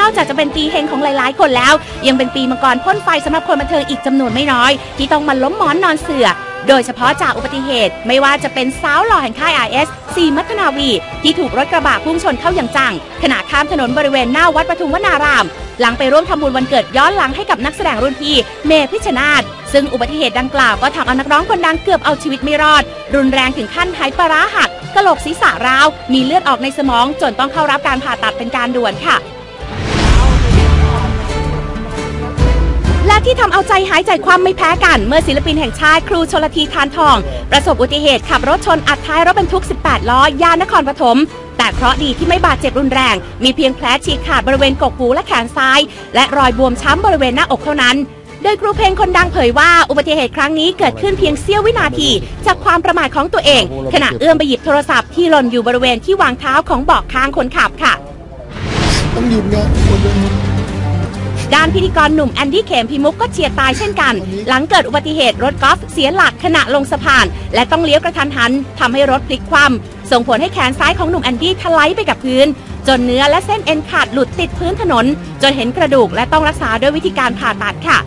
นอกจากจะเป็นปีเฮงของหลายๆ คนแล้ว ยังเป็นปีมังกรพ่นไฟสำหรับคนบันเทิงอีกจำนวนไม่น้อย ที่ต้องมาล้มหมอนนอนเสือโดยเฉพาะจากอุบัติเหตุ ไม่ว่าจะเป็นสาวหล่อแห่งค่าย RS ซีมัทนาวี ที่ถูกรถกระบะพุ่งชนเข้าอย่างจัง ขณะข้ามถนนบริเวณหน้าวัดปทุมวนาราม หลังไปร่วมทำบุญวันเกิดย้อนหลังให้กับนักแสดงรุ่นพี่ เมพิชชนาธซึ่งอุบัติเหตุดังกล่าวก็ทำเอานักร้องคนดังเกือบเอาชีวิตไม่รอด รุนแรงถึงขั้นหายปลาร้าหักกระโหลกศีรษะร้าวมีเลือดออกในสมองจนต้องเข้ารับการผ่าตัดเป็นการด่วนค่ะ ที่ทำเอาใจหายใจความไม่แพ้กัน เมื่อศิลปินแห่งชาติครูชลทีทานทอง ประสบอุบัติเหตุขับรถชนอัดท้ายรถบรรทุก 18 ล้อยานนครปฐมแต่เคราะห์ดีที่ไม่บาดเจ็บรุนแรง มีเพียงแผลฉีกขาดบริเวณกกหูและแขนซ้าย และรอยบวมช้ำบริเวณหน้าอกเท่านั้นโดยครูเพลงคนดังเผยว่าอุบัติเหตุครั้งนี้เกิดขึ้นเพียงเสี้ยววินาที จากความประมาทของตัวเอง ขณะเอื้อมไปหยิบโทรศัพท์ที่หล่นอยู่บริเวณที่วางเท้าของเบาะข้างคนขับค่ะ ต้องหยุดงานหม ดเลยด้านพิธีกรหนุ่มแอนดี้เขมพิมุกก็เฉียดตายเช่นกัน หลังเกิดอุบัติเหตุรถกอล์ฟเสียหลักขณะลงสะพาน และต้องเลี้ยวกระทันหันทำให้รถพลิกคว่ำส่งผลให้แขนซ้ายของหนุ่มแอนดี้ทลายไปกับพื้น จนเนื้อและเส้นเอ็นขาดหลุดติดพื้นถนน จนเห็นกระดูกและต้องรักษาด้วยวิธีการผ่าตัดค่ะ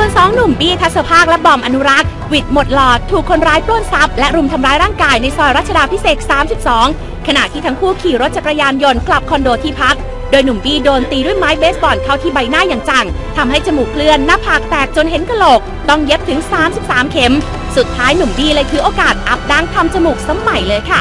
ส่วนสองหนุ่มบี้ทัศภาคและบอมอนุรักษ์วิดหมดหลอดถูกคนร้ายปล้นทรัพย์และรุมทำร้ายร่างกายในซอยรัชดาพิเศษ 32 ขณะที่ทั้งคู่ขี่รถจักรยานยนต์กลับคอนโดที่พัก โดยหนุ่มบี้โดนตีด้วยไม้เบสบอลเข้าที่ใบหน้าอย่างจังทำให้จมูกเคลื่อนหน้าผากแตกจนเห็นกะโหลก ต้องเย็บถึง 33 เข็ม สุดท้ายหนุ่มบี้เลยถือโอกาสอัพดังทำจมูกสมัยเลยค่ะ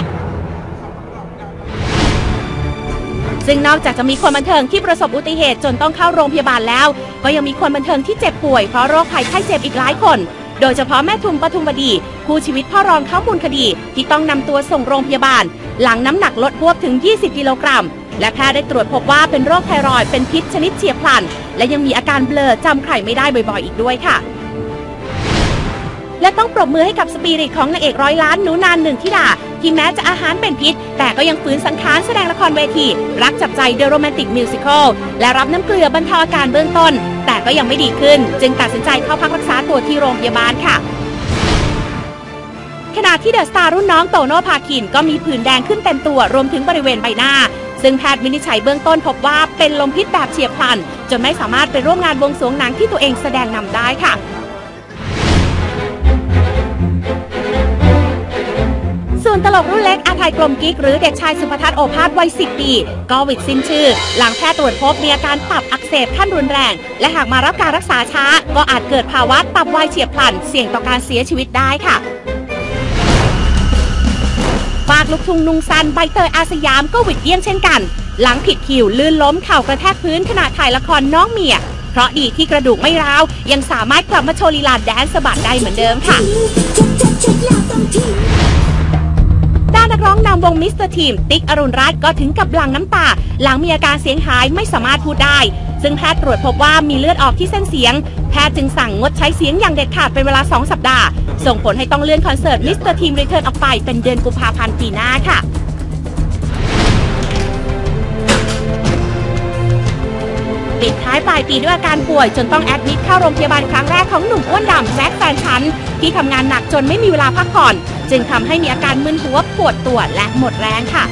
ซึ่งนอกจากจะมีคนบันเทิงที่ประสบอุบัติเหตุจนต้องเข้าโรงพยาบาลแล้ว ก็ยังมีคนบันเทิงที่เจ็บป่วยเพราะโรคภัยไข้เจ็บอีกหลายคน โดยเฉพาะแม่ทุมปทุมบดีคู่ชีวิตพ่อรองเข้ามูลคดีที่ต้องนำตัวส่งโรงพยาบาล หลังน้ำหนักลดพวบถึง 20 กิโลกรัม และแพทย์ได้ตรวจพบว่าเป็นโรคไทรอยด์เป็นพิษชนิดเฉียบพลัน และยังมีอาการเบลอจำใครไม่ได้บ่อยๆ อีกด้วยค่ะ และต้องปรบมือให้กับสปิริตของนางเอกร้อยล้านหนูนานหนึ่งทิดา ที่แม้จะอาหารเป็นพิษ แต่ก็ยังฝืนสังขารแสดงละครเวที รักจับใจเดอะโรแมนติกมิวสิควลและรับน้ำเกลือบรรเทาอาการเบื้องต้น แต่ก็ยังไม่ดีขึ้น จึงตัดสินใจเข้าพักรักษาตัวที่โรงพยาบาลค่ะขณะที่เดอะสตาร์รุ่นน้องโตโน่พาคินก็มีผื่นแดงขึ้นเต็มตัวรวมถึงบริเวณใบหน้า ซึ่งแพทย์วินิจฉัยเบื้องต้นพบว่าเป็นลมพิษแบบเฉียบพลัน จนไม่สามารถไปร่วมงานวงสวงหนังที่ตัวเองแสดงนำได้ค่ะ นตลกรุ่นเล็กอาไทยกลมกิ๊กหรือเด็กชายสุภทัศน์โอภาสวัย 10 ปี ก็หวิดสิ้นชื่อ หลังแพทย์ตรวจพบมีอาการตับอักเสบขั้นรุนแรง และหากมารับการรักษาช้า ก็อาจเกิดภาวะตับวายเฉียบพลัน เสี่ยงต่อการเสียชีวิตได้ค่ะฝากลูกทุ่งนุงซันใบเตยอาสยามก็หวิดเยี่ยงเช่นกัน หลังผิดคิวลื่นล้มเข่ากระแทกพื้นขณะถ่ายละครน้องเมียเพราะดีที่กระดูกไม่ร้าว ยังสามารถกลับมาโชว์ลีลาแดนสะบัดได้เหมือนเดิมค่ะ นักร้องนำวงมิสเตอร์ทีมติ๊กอรุณรัตน์ก็ถึงกับหลังน้ำตา หลังมีอาการเสียงหายไม่สามารถพูดได้ ซึ่งแพทย์ตรวจพบว่ามีเลือดออกที่เส้นเสียง แพทย์จึงสั่งงดใช้เสียงอย่างเด็ดขาดเป็นเวลา 2 สัปดาห์ ส่งผลให้ต้องเลื่อนคอนเสิร์ตมิสเตอร์ทีมรีเทิร์นออกไปเป็นเดือนกุมภาพันธ์ปีหน้าค่ะปิดท้ายปลายปีด้วยอาการป่วย จนต้องแอดมิดเข้าโรงพยาบาลครั้งแรกของหนุ่มอ้วนดำแจ็คแฟนฉันที่ทำงานหนักจนไม่มีเวลาพักผ่อน จึงทำให้มีอาการมึนหัวปวดตัวและหมดแรงค่ะ